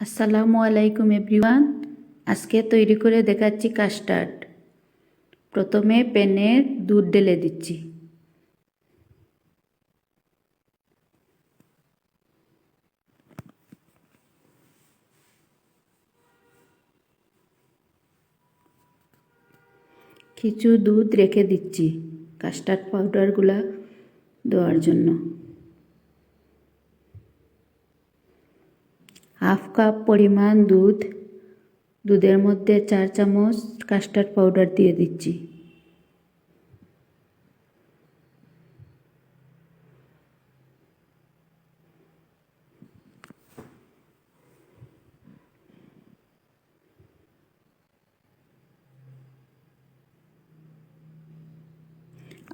আসসালামু আলাইকুম এভরিওয়ান। আজকে তৈরি করে দেখাচ্ছি কাস্টার্ড। প্রথমে প্যানে দুধ ঢেলে দিচ্ছি। কিছু দুধ রেখে দিচ্ছি কাস্টার্ড পাউডারগুলা দেওয়ার জন্য। হাফ কাপ পরিমাণ দুধ, দুধের মধ্যে চার চামচ কাস্টার্ড পাউডার দিয়ে দিচ্ছি।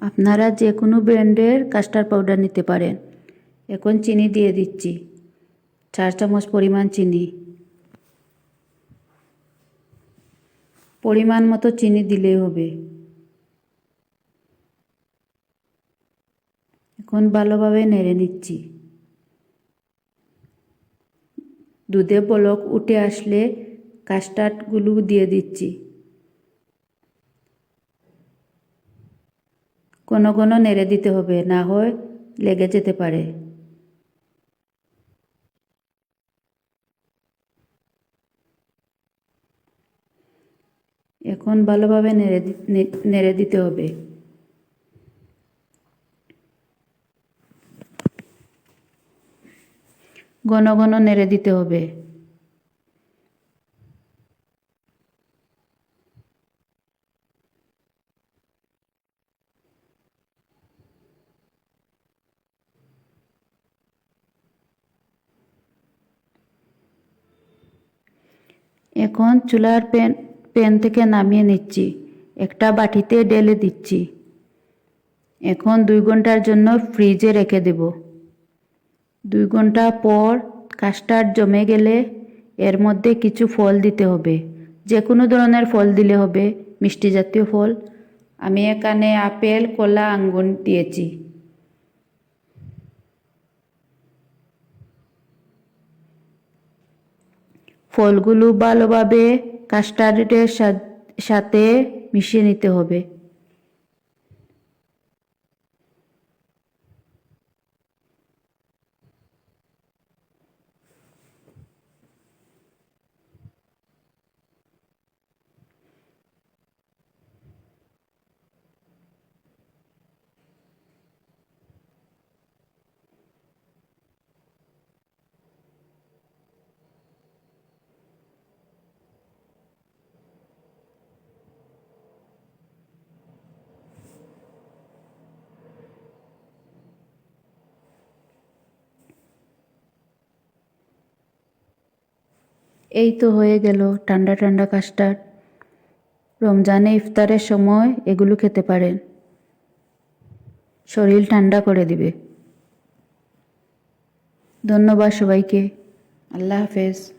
আপনারা যে কোনো ব্র্যান্ডের কাস্টার্ড পাউডার নিতে পারেন। এখন চিনি দিয়ে দিচ্ছি। চার চামচ পরিমাণ চিনি। পরিমাণ মতো চিনি দিলেই হবে। এখন ভালোভাবে নেড়ে নিচ্ছি। দুধে বলক উঠে আসলে কাস্টার্ডগুলো দিয়ে দিচ্ছি। কোনো কোনো নেড়ে দিতে হবে, না হয় লেগে যেতে পারে। এখন ভালোভাবে নেড়ে নেড়ে দিতে হবে। ঘন ঘন নেড়ে দিতে হবে। এখন চুলার প্যান প্যান থেকে নামিয়ে নিচ্ছি। একটা বাটিতে ডেলে দিচ্ছি। এখন দুই ঘণ্টার জন্য ফ্রিজে রেখে দেব। দুই ঘণ্টা পর কাস্টার্ড জমে গেলে এর মধ্যে কিছু ফল দিতে হবে। যে কোনো ধরনের ফল দিলে হবে, মিষ্টি জাতীয় ফল। আমি এখানে আপেল, কলা, আঙ্গুর দিয়েছি। ফলগুলো ভালোভাবে কাস্টার্ডের সাথে মিশিয়ে নিতে হবে। এই তো হয়ে গেল ঠান্ডা ঠান্ডা কাস্টার্ড। রমজানে ইফতারের সময় এগুলো খেতে পারেন। শরীর ঠান্ডা করে দিবে। ধন্যবাদ সবাইকে। আল্লাহ হাফেজ।